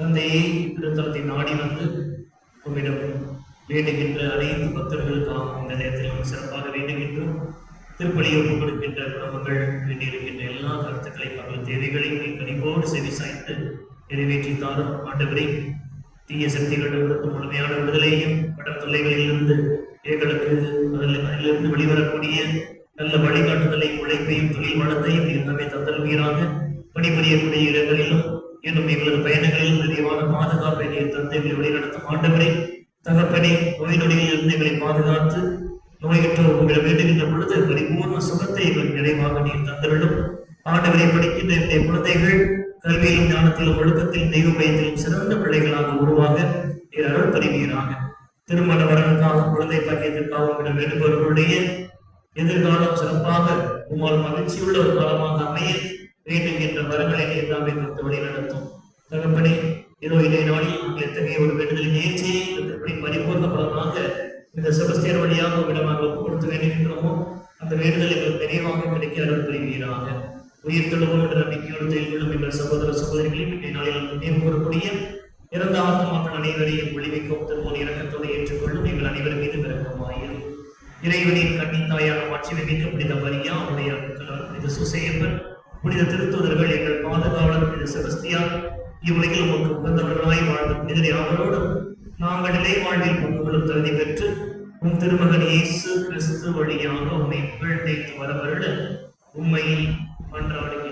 தந்தையே திருத்தலத்தை நாடி வந்து உம்மிடம் வேண்டுகின்ற அனைத்து பக்தர்களுக்காகவும் இந்த நேரத்தில் சிறப்பாக வேண்டுகின்றோம். திருப்பலியை ஒப்புக் கொடுக்கின்ற குடும்பங்கள் வேண்டியிருக்கின்ற எல்லா கருத்துக்களையும் அவர்கள் தேவைகளையும் கனிவோடு செவி சாய்த்து நிறைவேற்றி தாரும் ஆண்டவரை தீய சக்திகளிடமிருந்து முழுமையான விடுதலையும் கடன் தொல்லைகளிலிருந்து எங்களுக்கு அதில் அதிலிருந்து வெளிவரக்கூடிய நல்ல வழிகாட்டுதலை உழைப்பையும் தொழில் வளத்தையும் எல்லாமே நம்மை தந்தல்வீராக பணிபுரியக்கூடிய இடங்களிலும் இன்னும் எங்களது பயணங்களில் நிறைவான பாதுகாப்பை நீர் தந்து எங்களை வழிநடத்தும் ஆண்டவரே தகப்பனே நோய் நொடியில் இருந்து எங்களை பாதுகாத்து நோயற்றோர் உங்களை வேண்டுகின்ற பொழுது பரிபூர்ண சுகத்தை எங்களுக்கு நிறைவாக நீர் தந்தருளும். ஆண்டவரை படிக்கின்ற என்னுடைய குழந்தைகள் கல்வியிலும் ஞானத்திலும் ஒழுக்கத்திலும் தெய்வ பயத்திலும் சிறந்த பிள்ளைகளாக உருவாக நீர் அருள் புரிவீராக. திருமண வரனுக்காக குழந்தை பாக்கியத்திற்காக உங்களிடம் வேண்டுபவர்களுடைய எதிர்காலம் சிறப்பாக உமால் மகிழ்ச்சியுள்ள ஒரு காலமாக அமைய வேண்டுகின்ற வரங்களை நீர் தாமே கொடுத்து வழி நடத்தும். தகப்படி இதோ இதை நாளில் உங்கள் எத்தகைய ஒரு வேண்டுதலின் நேர்ச்சியை திருப்படி பரிபூர்ண பலனாக இந்த செபஸ்தியர் வழியாக உங்களிடம் நாங்கள் ஒப்புக் கொடுத்து வேண்டுகின்றோமோ அந்த வேண்டுதல் எங்களுக்கு நிறைவாக கிடைக்க அருள் புரிவீராக. உயிர் தொழுவோம் என்ற நம்பிக்கையோடு செயல்படும் எங்கள் சகோதர சகோதரிகளையும் இன்றைய நாளில் நினைவு கூறக்கூடிய இறந்த ஆத்மாக்கள் அனைவரையும் விளைவிக்கும் திருமண இறக்கத்தோடு ஏற்றுக்கொள்ளும் எங்கள் அனைவரும் மீது விருப்பமாயிரும் இறைவனின் கண்ணித்தாயான மாட்சிமை மிக்க புனித மரியா உடைய அருட்களார் புனித சுசையப்பன் புனித திருத்துதர்கள் எங்கள் பாதுகாவலர் புனித செபஸ்தியார் இவ்வுலகில் உமக்கு உகந்தவர்களாய் வாழ்ந்த புனிதரை அவரோடும் நாங்கள் நிலை வாழ்வில் பங்குகளும் தகுதி பெற்று உன் திருமகன் இயேசு கிறிஸ்து வழியாக உண்மை புகழ்ந்தைத்து வரவருட உண்மையில் மன்றாடுகிறோம்.